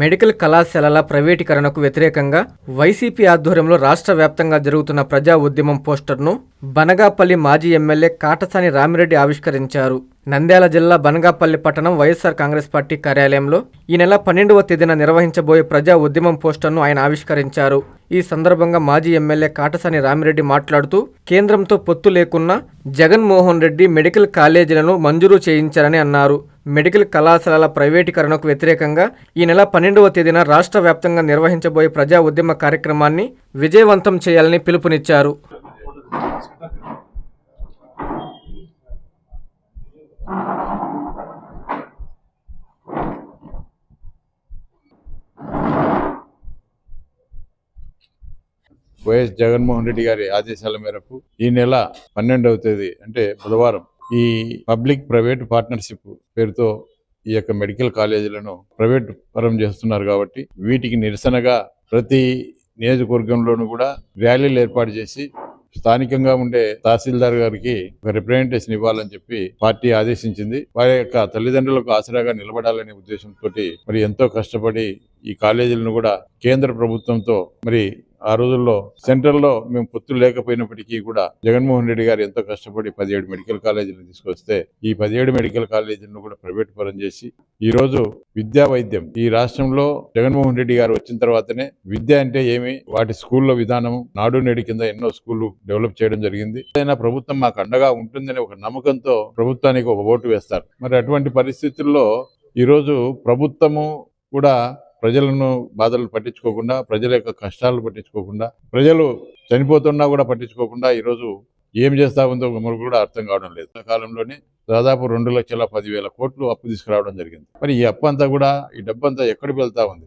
Medical కళాశాలల ప్రైవేటీకరణకు వ్యతిరేకంగా వైసీపీ ఆధ్వర్యంలో రాష్ట్ర వ్యాప్తంగా జరుగుతున్న ప్రజా ఉద్యమం పోస్టర్ను బనగాపల్లి మాజీ ఎమ్మెల్యే కాటసాని రామిరెడ్డి ఆవిష్కరించారు. నంద్యాల జిల్లా బనగాపల్లి పట్టణం వైఎస్ఆర్ కాంగ్రెస్ పార్టీ కార్యాలయంలో ఈ నెల పన్నెండవ తేదీన నిర్వహించబోయే ప్రజా ఉద్యమం పోస్టర్ను ఆయన ఆవిష్కరించారు. ఈ సందర్భంగా మాజీ ఎమ్మెల్యే కాటసాని రామిరెడ్డి మాట్లాడుతూ కేంద్రంతో పొత్తు లేకున్నా జగన్మోహన్ రెడ్డి మెడికల్ కాలేజీలను మంజూరు చేయించారని అన్నారు. మెడికల్ కళాశాలల ప్రైవేటీకరణకు వ్యతిరేకంగా ఈ నెల పన్నెండవ తేదీన రాష్ట్ర వ్యాప్తంగా నిర్వహించబోయే ప్రజా ఉద్యమ కార్యక్రమాన్ని విజయవంతం చేయాలని పిలుపునిచ్చారు. వైఎస్ జగన్మోహన్ రెడ్డి గారి ఆదేశాల మేరకు ఈ నెల పన్నెండవ తేదీ అంటే బుధవారం ఈ పబ్లిక్ ప్రైవేట్ పార్ట్నర్షిప్ పేరుతో ఈ యొక్క మెడికల్ కాలేజీలను ప్రైవేట్ పరం చేస్తున్నారు కాబట్టి వీటికి నిరసనగా ప్రతి నియోజకవర్గంలోనూ కూడా ర్యాలీలు ఏర్పాటు చేసి స్థానికంగా ఉండే తహసీల్దార్ గారికి ఒక రిప్రజెంటేషన్ ఇవ్వాలని చెప్పి పార్టీ ఆదేశించింది. వారి యొక్క తల్లిదండ్రులకు ఆసరాగా నిలబడాలనే ఉద్దేశంతో మరి ఎంతో కష్టపడి ఈ కాలేజీలను కూడా కేంద్ర ప్రభుత్వంతో మరి ఆ రోజుల్లో సెంట్రల్లో మేము పొత్తులు లేకపోయినప్పటికీ కూడా జగన్మోహన్ రెడ్డి గారు ఎంతో కష్టపడి పదిహేడు మెడికల్ కాలేజీలను తీసుకొస్తే ఈ పదిహేడు మెడికల్ కాలేజీలను కూడా ప్రైవేట్ పరం చేసి ఈ రోజు విద్యా వైద్యం. ఈ రాష్ట్రంలో జగన్మోహన్ రెడ్డి గారు వచ్చిన తర్వాతనే విద్య అంటే ఏమి? వాటి స్కూల్లో విధానం నాడు నేడు కింద ఎన్నో స్కూళ్ళు డెవలప్ చేయడం జరిగింది. ఏదైనా ప్రభుత్వం మాకు అండగా ఉంటుందనే ఒక నమ్మకంతో ప్రభుత్వానికి ఒక ఓటు వేస్తారు. మరి అటువంటి పరిస్థితుల్లో ఈరోజు ప్రభుత్వము కూడా ప్రజలను బాధలు పట్టించుకోకుండా ప్రజల యొక్క కష్టాలు పట్టించుకోకుండా ప్రజలు చనిపోతున్నా కూడా పట్టించుకోకుండా ఈరోజు ఏం చేస్తా ఉందో మనకు కూడా అర్థం కావడం లేదు. కాలంలోనే దాదాపు రెండు లక్షల పదివేల కోట్లు అప్పు తీసుకురావడం జరిగింది. మరి ఈ అప్పు అంతా కూడా ఈ డబ్బు అంతా ఎక్కడికి వెళ్తా ఉంది?